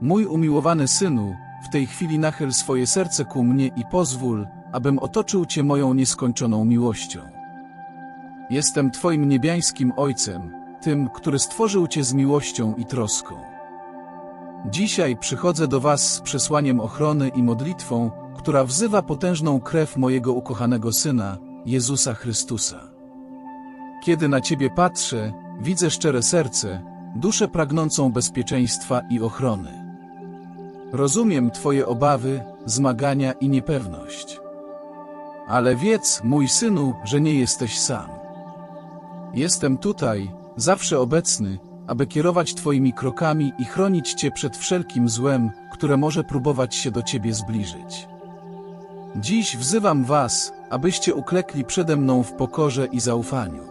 Mój umiłowany synu, w tej chwili nachyl swoje serce ku mnie i pozwól, abym otoczył Cię moją nieskończoną miłością. Jestem Twoim niebiańskim Ojcem, tym, który stworzył Cię z miłością i troską. Dzisiaj przychodzę do Was z przesłaniem ochrony i modlitwą, która wzywa potężną krew mojego ukochanego Syna, Jezusa Chrystusa. Kiedy na Ciebie patrzę, widzę szczere serce, duszę pragnącą bezpieczeństwa i ochrony. Rozumiem Twoje obawy, zmagania i niepewność. Ale wiedz, mój synu, że nie jesteś sam. Jestem tutaj, zawsze obecny, aby kierować Twoimi krokami i chronić Cię przed wszelkim złem, które może próbować się do Ciebie zbliżyć. Dziś wzywam Was, abyście uklekli przede mną w pokorze i zaufaniu.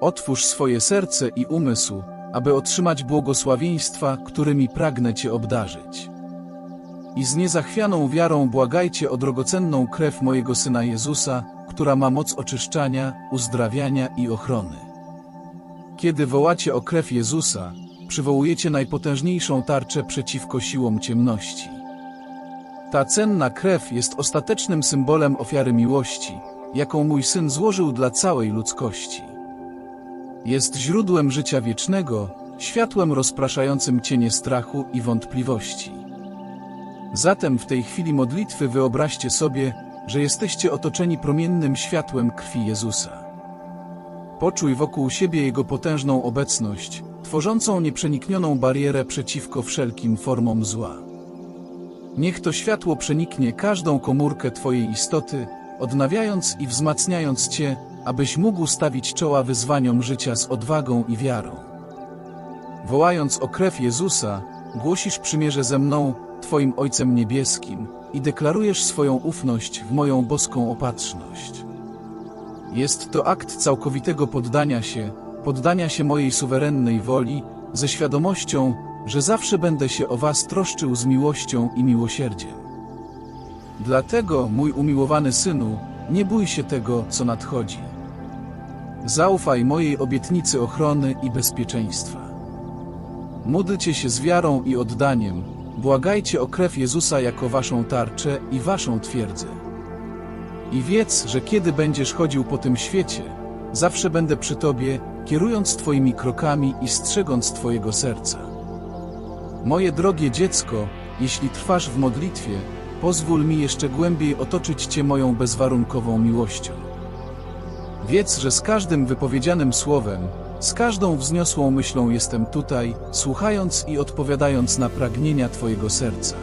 Otwórz swoje serce i umysł, aby otrzymać błogosławieństwa, którymi pragnę Cię obdarzyć. I z niezachwianą wiarą błagajcie o drogocenną krew mojego Syna Jezusa, która ma moc oczyszczania, uzdrawiania i ochrony. Kiedy wołacie o krew Jezusa, przywołujecie najpotężniejszą tarczę przeciwko siłom ciemności. Ta cenna krew jest ostatecznym symbolem ofiary miłości, jaką mój Syn złożył dla całej ludzkości. Jest źródłem życia wiecznego, światłem rozpraszającym cienie strachu i wątpliwości. Zatem w tej chwili modlitwy wyobraźcie sobie, że jesteście otoczeni promiennym światłem krwi Jezusa. Poczuj wokół siebie Jego potężną obecność, tworzącą nieprzeniknioną barierę przeciwko wszelkim formom zła. Niech to światło przeniknie każdą komórkę Twojej istoty, odnawiając i wzmacniając Cię, abyś mógł stawić czoła wyzwaniom życia z odwagą i wiarą. Wołając o krew Jezusa, głosisz przymierze ze mną, Twoim Ojcem Niebieskim, i deklarujesz swoją ufność w moją boską opatrzność. Jest to akt całkowitego poddania się, poddania się mojej suwerennej woli, ze świadomością, że zawsze będę się o Was troszczył z miłością i miłosierdziem. Dlatego, mój umiłowany synu, nie bój się tego, co nadchodzi. Zaufaj mojej obietnicy ochrony i bezpieczeństwa. Módlcie się z wiarą i oddaniem, błagajcie o krew Jezusa jako waszą tarczę i waszą twierdzę. I wiedz, że kiedy będziesz chodził po tym świecie, zawsze będę przy tobie, kierując twoimi krokami i strzegąc twojego serca. Moje drogie dziecko, jeśli trwasz w modlitwie, pozwól mi jeszcze głębiej otoczyć cię moją bezwarunkową miłością. Wiedz, że z każdym wypowiedzianym słowem, z każdą wzniosłą myślą jestem tutaj, słuchając i odpowiadając na pragnienia Twojego serca.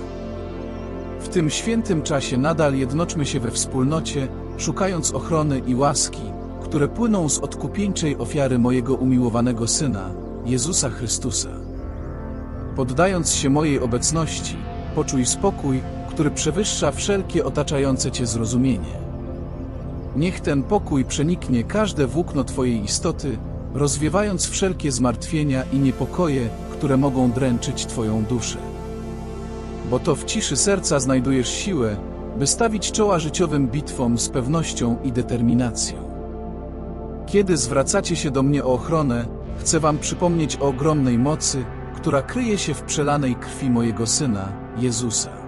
W tym świętym czasie nadal jednoczmy się we wspólnocie, szukając ochrony i łaski, które płyną z odkupieńczej ofiary mojego umiłowanego Syna, Jezusa Chrystusa. Poddając się mojej obecności, poczuj spokój, który przewyższa wszelkie otaczające Cię zrozumienie. Niech ten pokój przeniknie każde włókno Twojej istoty, rozwiewając wszelkie zmartwienia i niepokoje, które mogą dręczyć Twoją duszę. Bo to w ciszy serca znajdujesz siłę, by stawić czoła życiowym bitwom z pewnością i determinacją. Kiedy zwracacie się do mnie o ochronę, chcę Wam przypomnieć o ogromnej mocy, która kryje się w przelanej krwi mojego Syna, Jezusa.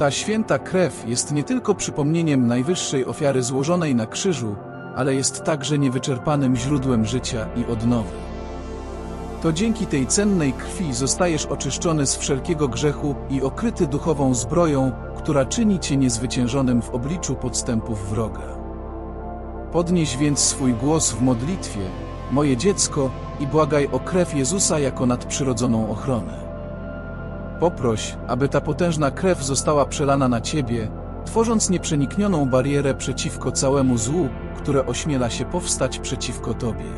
Ta święta krew jest nie tylko przypomnieniem najwyższej ofiary złożonej na krzyżu, ale jest także niewyczerpanym źródłem życia i odnowy. To dzięki tej cennej krwi zostajesz oczyszczony z wszelkiego grzechu i okryty duchową zbroją, która czyni cię niezwyciężonym w obliczu podstępów wroga. Podnieś więc swój głos w modlitwie, moje dziecko, i błagaj o krew Jezusa jako nadprzyrodzoną ochronę. Poproś, aby ta potężna krew została przelana na ciebie, tworząc nieprzeniknioną barierę przeciwko całemu złu, które ośmiela się powstać przeciwko Tobie.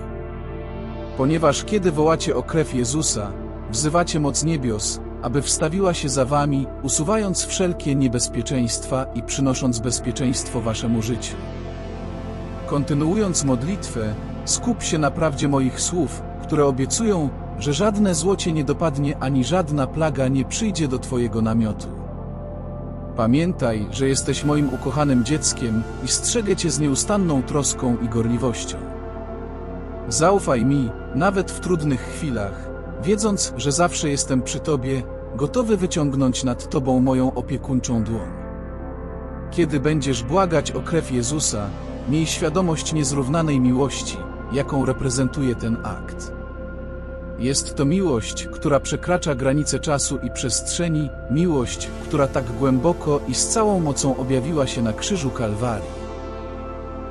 Ponieważ kiedy wołacie o krew Jezusa, wzywacie moc niebios, aby wstawiła się za Wami, usuwając wszelkie niebezpieczeństwa i przynosząc bezpieczeństwo Waszemu życiu. Kontynuując modlitwę, skup się na prawdzie moich słów, które obiecują, że żadne zło Cię nie dopadnie ani żadna plaga nie przyjdzie do Twojego namiotu. Pamiętaj, że jesteś moim ukochanym dzieckiem i strzegę cię z nieustanną troską i gorliwością. Zaufaj mi, nawet w trudnych chwilach, wiedząc, że zawsze jestem przy Tobie, gotowy wyciągnąć nad Tobą moją opiekuńczą dłoń. Kiedy będziesz błagać o krew Jezusa, miej świadomość niezrównanej miłości, jaką reprezentuje ten akt. Jest to miłość, która przekracza granice czasu i przestrzeni, miłość, która tak głęboko i z całą mocą objawiła się na krzyżu Kalwarii.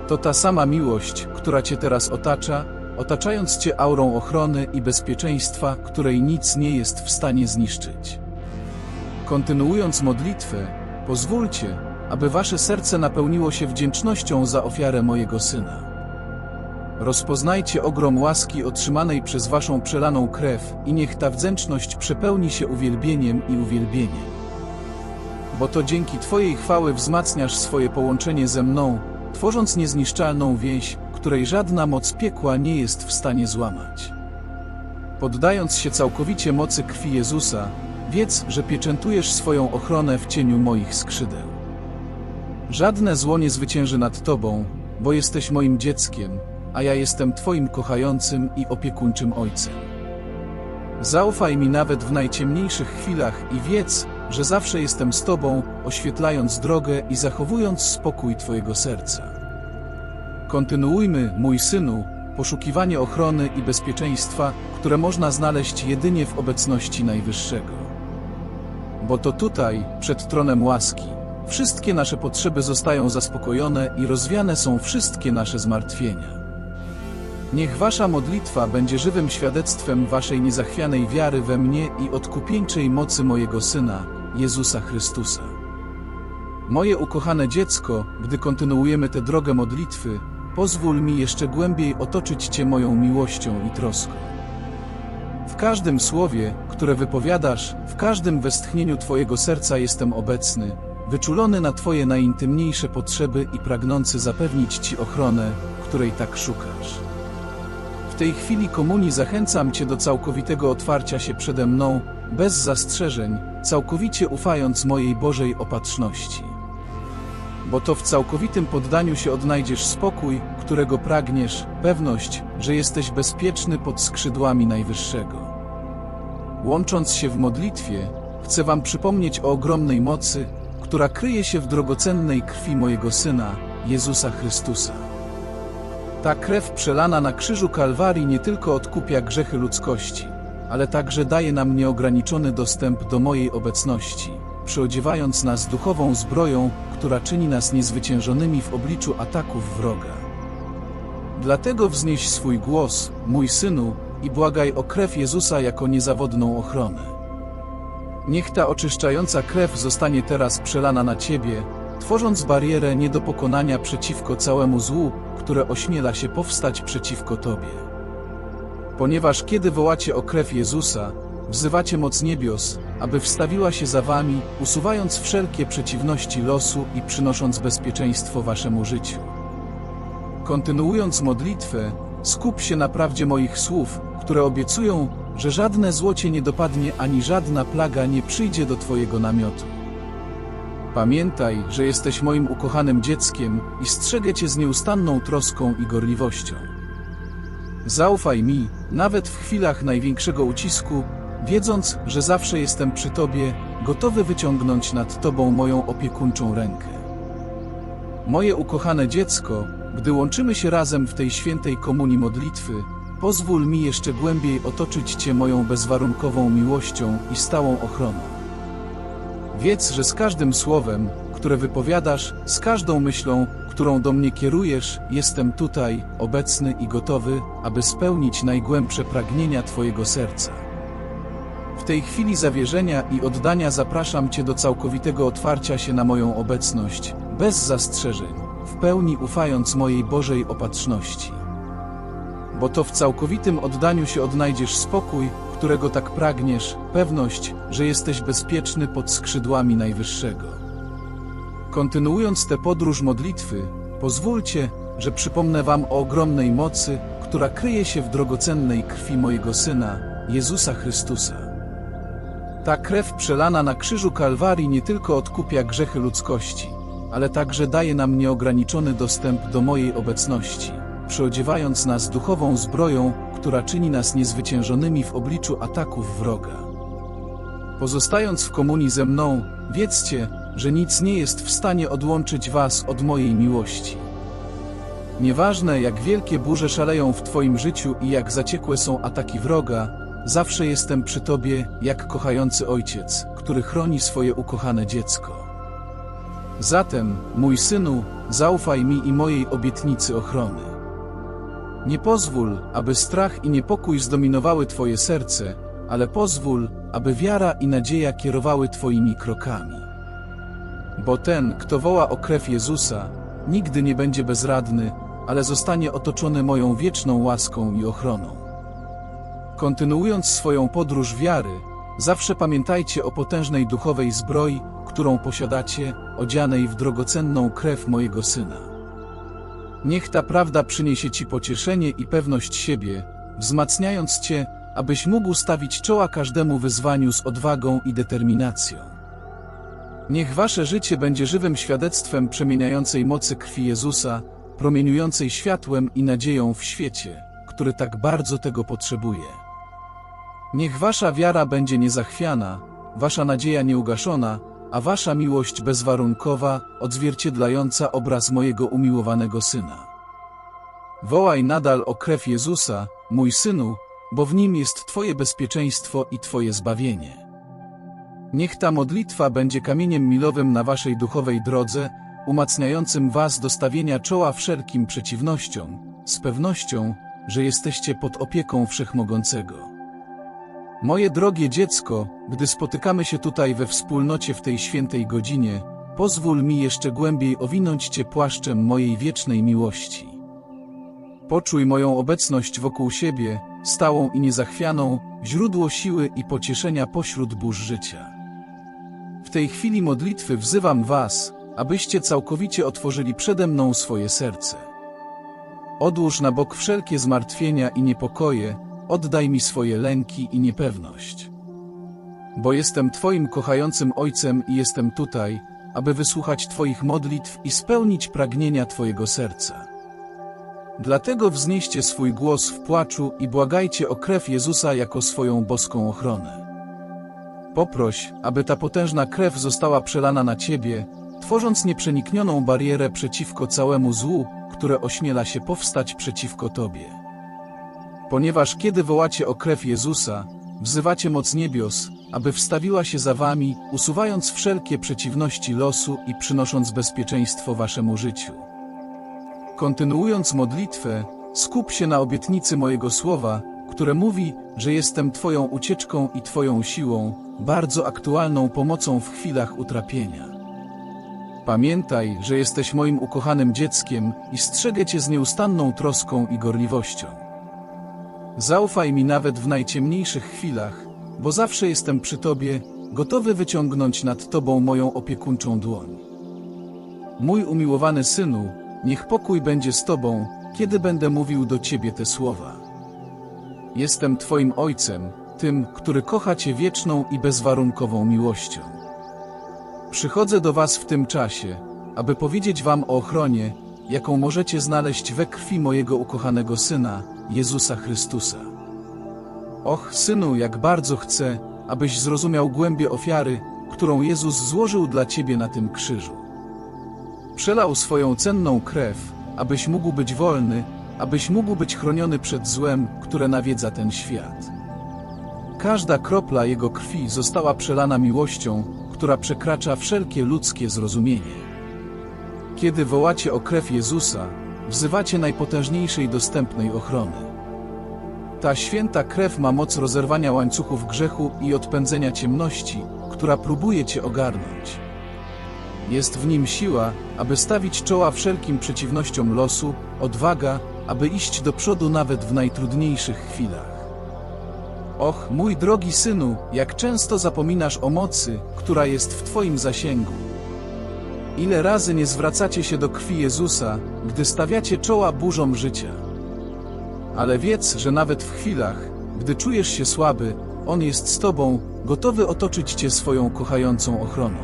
To ta sama miłość, która Cię teraz otacza, otaczając Cię aurą ochrony i bezpieczeństwa, której nic nie jest w stanie zniszczyć. Kontynuując modlitwę, pozwólcie, aby Wasze serce napełniło się wdzięcznością za ofiarę mojego Syna. Rozpoznajcie ogrom łaski otrzymanej przez Waszą przelaną krew i niech ta wdzięczność przepełni się uwielbieniem i uwielbieniem. Bo to dzięki Twojej chwały wzmacniasz swoje połączenie ze mną, tworząc niezniszczalną więź, której żadna moc piekła nie jest w stanie złamać. Poddając się całkowicie mocy krwi Jezusa, wiedz, że pieczętujesz swoją ochronę w cieniu moich skrzydeł. Żadne zło nie zwycięży nad Tobą, bo jesteś moim dzieckiem, a ja jestem Twoim kochającym i opiekuńczym Ojcem. Zaufaj mi nawet w najciemniejszych chwilach i wiedz, że zawsze jestem z Tobą, oświetlając drogę i zachowując spokój Twojego serca. Kontynuujmy, mój synu, poszukiwanie ochrony i bezpieczeństwa, które można znaleźć jedynie w obecności Najwyższego. Bo to tutaj, przed tronem łaski, wszystkie nasze potrzeby zostają zaspokojone i rozwiane są wszystkie nasze zmartwienia. Niech Wasza modlitwa będzie żywym świadectwem Waszej niezachwianej wiary we mnie i odkupieńczej mocy mojego Syna, Jezusa Chrystusa. Moje ukochane dziecko, gdy kontynuujemy tę drogę modlitwy, pozwól mi jeszcze głębiej otoczyć Cię moją miłością i troską. W każdym słowie, które wypowiadasz, w każdym westchnieniu Twojego serca jestem obecny, wyczulony na Twoje najintymniejsze potrzeby i pragnący zapewnić Ci ochronę, której tak szukasz. Tej chwili komunii zachęcam Cię do całkowitego otwarcia się przede mną, bez zastrzeżeń, całkowicie ufając mojej Bożej opatrzności. Bo to w całkowitym poddaniu się odnajdziesz spokój, którego pragniesz, pewność, że jesteś bezpieczny pod skrzydłami Najwyższego. Łącząc się w modlitwie, chcę Wam przypomnieć o ogromnej mocy, która kryje się w drogocennej krwi mojego Syna, Jezusa Chrystusa. Ta krew przelana na krzyżu Kalwarii nie tylko odkupia grzechy ludzkości, ale także daje nam nieograniczony dostęp do mojej obecności, przyodziewając nas duchową zbroją, która czyni nas niezwyciężonymi w obliczu ataków wroga. Dlatego wznieś swój głos, mój synu, i błagaj o krew Jezusa jako niezawodną ochronę. Niech ta oczyszczająca krew zostanie teraz przelana na Ciebie, tworząc barierę nie do pokonania przeciwko całemu złu, które ośmiela się powstać przeciwko Tobie. Ponieważ kiedy wołacie o krew Jezusa, wzywacie moc niebios, aby wstawiła się za Wami, usuwając wszelkie przeciwności losu i przynosząc bezpieczeństwo Waszemu życiu. Kontynuując modlitwę, skup się na prawdzie moich słów, które obiecują, że żadne zło Cię nie dopadnie ani żadna plaga nie przyjdzie do Twojego namiotu. Pamiętaj, że jesteś moim ukochanym dzieckiem i strzegę Cię z nieustanną troską i gorliwością. Zaufaj mi, nawet w chwilach największego ucisku, wiedząc, że zawsze jestem przy Tobie, gotowy wyciągnąć nad Tobą moją opiekuńczą rękę. Moje ukochane dziecko, gdy łączymy się razem w tej świętej komunii modlitwy, pozwól mi jeszcze głębiej otoczyć Cię moją bezwarunkową miłością i stałą ochroną. Wiedz, że z każdym słowem, które wypowiadasz, z każdą myślą, którą do mnie kierujesz, jestem tutaj, obecny i gotowy, aby spełnić najgłębsze pragnienia Twojego serca. W tej chwili zawierzenia i oddania zapraszam Cię do całkowitego otwarcia się na moją obecność, bez zastrzeżeń, w pełni ufając mojej Bożej opatrzności. Bo to w całkowitym oddaniu się odnajdziesz spokój, którego tak pragniesz, pewność, że jesteś bezpieczny pod skrzydłami Najwyższego. Kontynuując tę podróż modlitwy, pozwólcie, że przypomnę Wam o ogromnej mocy, która kryje się w drogocennej krwi mojego Syna, Jezusa Chrystusa. Ta krew przelana na krzyżu Kalwarii nie tylko odkupia grzechy ludzkości, ale także daje nam nieograniczony dostęp do mojej obecności, przyodziewając nas duchową zbroją, która czyni nas niezwyciężonymi w obliczu ataków wroga. Pozostając w komunii ze mną, wiedzcie, że nic nie jest w stanie odłączyć was od mojej miłości. Nieważne jak wielkie burze szaleją w Twoim życiu i jak zaciekłe są ataki wroga, zawsze jestem przy Tobie jak kochający ojciec, który chroni swoje ukochane dziecko. Zatem, mój synu, zaufaj mi i mojej obietnicy ochrony. Nie pozwól, aby strach i niepokój zdominowały Twoje serce, ale pozwól, aby wiara i nadzieja kierowały Twoimi krokami. Bo ten, kto woła o krew Jezusa, nigdy nie będzie bezradny, ale zostanie otoczony moją wieczną łaską i ochroną. Kontynuując swoją podróż wiary, zawsze pamiętajcie o potężnej duchowej zbroi, którą posiadacie, odzianej w drogocenną krew mojego Syna. Niech ta prawda przyniesie Ci pocieszenie i pewność siebie, wzmacniając Cię, abyś mógł stawić czoła każdemu wyzwaniu z odwagą i determinacją. Niech Wasze życie będzie żywym świadectwem przemieniającej mocy krwi Jezusa, promieniującej światłem i nadzieją w świecie, który tak bardzo tego potrzebuje. Niech Wasza wiara będzie niezachwiana, Wasza nadzieja nieugaszona, a Wasza miłość bezwarunkowa, odzwierciedlająca obraz mojego umiłowanego Syna. Wołaj nadal o krew Jezusa, mój Synu, bo w Nim jest Twoje bezpieczeństwo i Twoje zbawienie. Niech ta modlitwa będzie kamieniem milowym na Waszej duchowej drodze, umacniającym Was do stawienia czoła wszelkim przeciwnościom, z pewnością, że jesteście pod opieką Wszechmogącego. Moje drogie dziecko, gdy spotykamy się tutaj we wspólnocie w tej świętej godzinie, pozwól mi jeszcze głębiej owinąć Cię płaszczem mojej wiecznej miłości. Poczuj moją obecność wokół siebie, stałą i niezachwianą, źródło siły i pocieszenia pośród burz życia. W tej chwili modlitwy wzywam Was, abyście całkowicie otworzyli przede mną swoje serce. Odłóż na bok wszelkie zmartwienia i niepokoje, oddaj mi swoje lęki i niepewność. Bo jestem Twoim kochającym Ojcem i jestem tutaj, aby wysłuchać Twoich modlitw i spełnić pragnienia Twojego serca. Dlatego wznieście swój głos w płaczu i błagajcie o krew Jezusa jako swoją boską ochronę. Poproś, aby ta potężna krew została przelana na Ciebie, tworząc nieprzeniknioną barierę przeciwko całemu złu, które ośmiela się powstać przeciwko Tobie. Ponieważ kiedy wołacie o krew Jezusa, wzywacie moc niebios, aby wstawiła się za Wami, usuwając wszelkie przeciwności losu i przynosząc bezpieczeństwo Waszemu życiu. Kontynuując modlitwę, skup się na obietnicy mojego słowa, które mówi, że jestem Twoją ucieczką i Twoją siłą, bardzo aktualną pomocą w chwilach utrapienia. Pamiętaj, że jesteś moim ukochanym dzieckiem i strzegę Cię z nieustanną troską i gorliwością. Zaufaj mi nawet w najciemniejszych chwilach, bo zawsze jestem przy Tobie, gotowy wyciągnąć nad Tobą moją opiekuńczą dłoń. Mój umiłowany synu, niech pokój będzie z Tobą, kiedy będę mówił do Ciebie te słowa. Jestem Twoim Ojcem, tym, który kocha Cię wieczną i bezwarunkową miłością. Przychodzę do Was w tym czasie, aby powiedzieć Wam o ochronie, jaką możecie znaleźć we krwi mojego ukochanego Syna, Jezusa Chrystusa. Och, Synu, jak bardzo chcę, abyś zrozumiał głębię ofiary, którą Jezus złożył dla Ciebie na tym krzyżu. Przelał swoją cenną krew, abyś mógł być wolny, abyś mógł być chroniony przed złem, które nawiedza ten świat. Każda kropla Jego krwi została przelana miłością, która przekracza wszelkie ludzkie zrozumienie. Kiedy wołacie o krew Jezusa, wzywacie najpotężniejszej dostępnej ochrony. Ta święta krew ma moc rozerwania łańcuchów grzechu i odpędzenia ciemności, która próbuje cię ogarnąć. Jest w nim siła, aby stawić czoła wszelkim przeciwnościom losu, odwaga, aby iść do przodu nawet w najtrudniejszych chwilach. Och, mój drogi synu, jak często zapominasz o mocy, która jest w Twoim zasięgu. Ile razy nie zwracacie się do krwi Jezusa, gdy stawiacie czoła burzom życia. Ale wiedz, że nawet w chwilach, gdy czujesz się słaby, On jest z Tobą, gotowy otoczyć Cię swoją kochającą ochroną.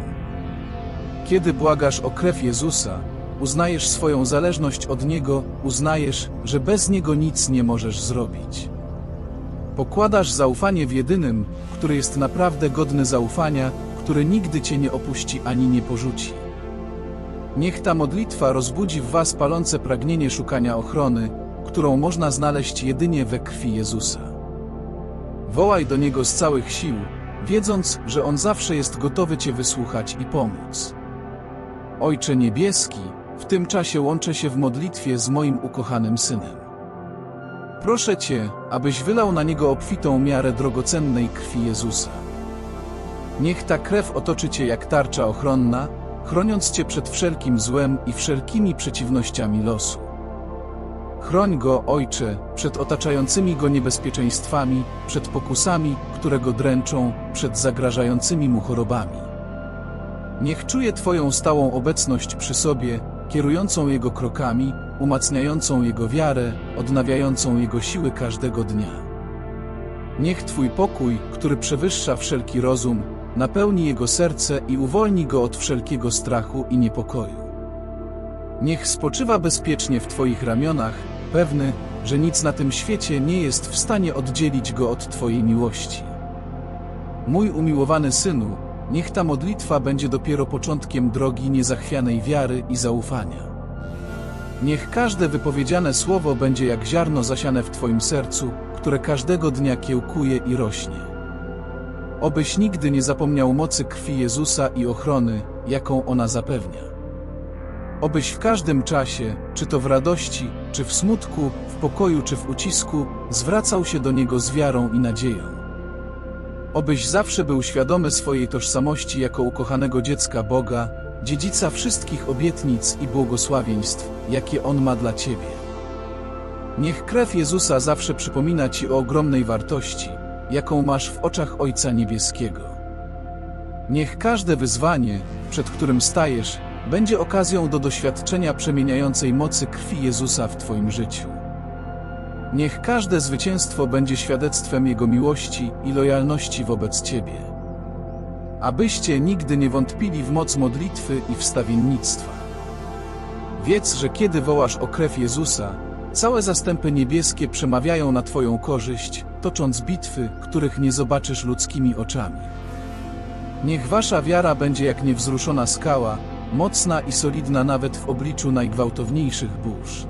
Kiedy błagasz o krew Jezusa, uznajesz swoją zależność od Niego, uznajesz, że bez Niego nic nie możesz zrobić. Pokładasz zaufanie w jedynym, który jest naprawdę godny zaufania, który nigdy cię nie opuści ani nie porzuci. Niech ta modlitwa rozbudzi w was palące pragnienie szukania ochrony, którą można znaleźć jedynie we krwi Jezusa. Wołaj do Niego z całych sił, wiedząc, że On zawsze jest gotowy Cię wysłuchać i pomóc. Ojcze Niebieski, w tym czasie łączę się w modlitwie z moim ukochanym Synem. Proszę Cię, abyś wylał na Niego obfitą miarę drogocennej krwi Jezusa. Niech ta krew otoczy Cię jak tarcza ochronna, chroniąc Cię przed wszelkim złem i wszelkimi przeciwnościami losu. Chroń go, Ojcze, przed otaczającymi go niebezpieczeństwami, przed pokusami, które go dręczą, przed zagrażającymi mu chorobami. Niech czuje Twoją stałą obecność przy sobie, kierującą jego krokami, umacniającą jego wiarę, odnawiającą jego siły każdego dnia. Niech Twój pokój, który przewyższa wszelki rozum, napełni jego serce i uwolni go od wszelkiego strachu i niepokoju. Niech spoczywa bezpiecznie w Twoich ramionach, pewny, że nic na tym świecie nie jest w stanie oddzielić go od Twojej miłości. Mój umiłowany synu, niech ta modlitwa będzie dopiero początkiem drogi niezachwianej wiary i zaufania. Niech każde wypowiedziane słowo będzie jak ziarno zasiane w Twoim sercu, które każdego dnia kiełkuje i rośnie. Obyś nigdy nie zapomniał mocy krwi Jezusa i ochrony, jaką ona zapewnia. Obyś w każdym czasie, czy to w radości, czy w smutku, w pokoju, czy w ucisku, zwracał się do Niego z wiarą i nadzieją. Obyś zawsze był świadomy swojej tożsamości jako ukochanego dziecka Boga, dziedzica wszystkich obietnic i błogosławieństw, jakie On ma dla Ciebie. Niech krew Jezusa zawsze przypomina Ci o ogromnej wartości, jaką masz w oczach Ojca Niebieskiego. Niech każde wyzwanie, przed którym stajesz, będzie okazją do doświadczenia przemieniającej mocy krwi Jezusa w Twoim życiu. Niech każde zwycięstwo będzie świadectwem Jego miłości i lojalności wobec Ciebie. Abyście nigdy nie wątpili w moc modlitwy i wstawiennictwa. Wiedz, że kiedy wołasz o krew Jezusa, całe zastępy niebieskie przemawiają na Twoją korzyść, tocząc bitwy, których nie zobaczysz ludzkimi oczami. Niech Wasza wiara będzie jak niewzruszona skała, mocna i solidna nawet w obliczu najgwałtowniejszych burz.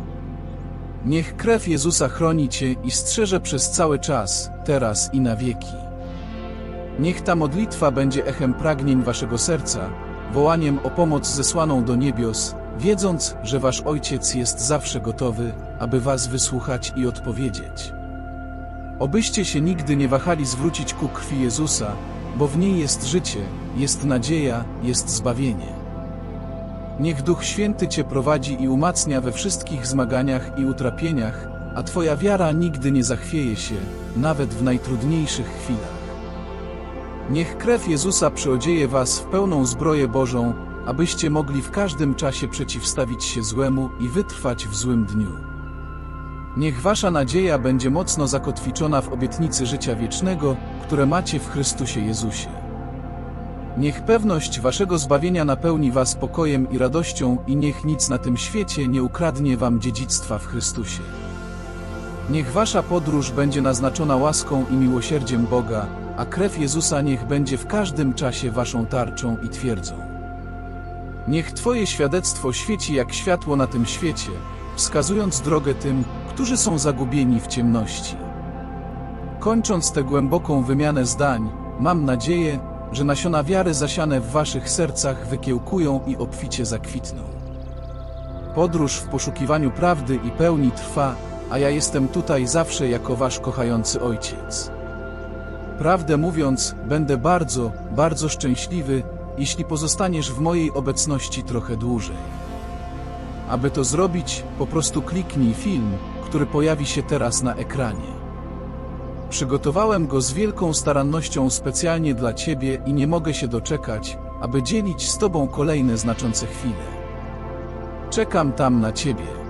Niech krew Jezusa chroni Cię i strzeże przez cały czas, teraz i na wieki. Niech ta modlitwa będzie echem pragnień Waszego serca, wołaniem o pomoc zesłaną do niebios, wiedząc, że Wasz Ojciec jest zawsze gotowy, aby Was wysłuchać i odpowiedzieć. Obyście się nigdy nie wahali zwrócić ku krwi Jezusa, bo w niej jest życie, jest nadzieja, jest zbawienie. Niech Duch Święty Cię prowadzi i umacnia we wszystkich zmaganiach i utrapieniach, a Twoja wiara nigdy nie zachwieje się, nawet w najtrudniejszych chwilach. Niech krew Jezusa przyodzieje Was w pełną zbroję Bożą, abyście mogli w każdym czasie przeciwstawić się złemu i wytrwać w złym dniu. Niech Wasza nadzieja będzie mocno zakotwiczona w obietnicy życia wiecznego, które macie w Chrystusie Jezusie. Niech pewność waszego zbawienia napełni was pokojem i radością i niech nic na tym świecie nie ukradnie wam dziedzictwa w Chrystusie. Niech wasza podróż będzie naznaczona łaską i miłosierdziem Boga, a krew Jezusa niech będzie w każdym czasie waszą tarczą i twierdzą. Niech Twoje świadectwo świeci jak światło na tym świecie, wskazując drogę tym, którzy są zagubieni w ciemności. Kończąc tę głęboką wymianę zdań, mam nadzieję, że nasiona wiary zasiane w waszych sercach wykiełkują i obficie zakwitną. Podróż w poszukiwaniu prawdy i pełni trwa, a ja jestem tutaj zawsze jako wasz kochający ojciec. Prawdę mówiąc, będę bardzo, bardzo szczęśliwy, jeśli pozostaniesz w mojej obecności trochę dłużej. Aby to zrobić, po prostu kliknij film, który pojawi się teraz na ekranie. Przygotowałem go z wielką starannością specjalnie dla Ciebie i nie mogę się doczekać, aby dzielić z Tobą kolejne znaczące chwile. Czekam tam na Ciebie.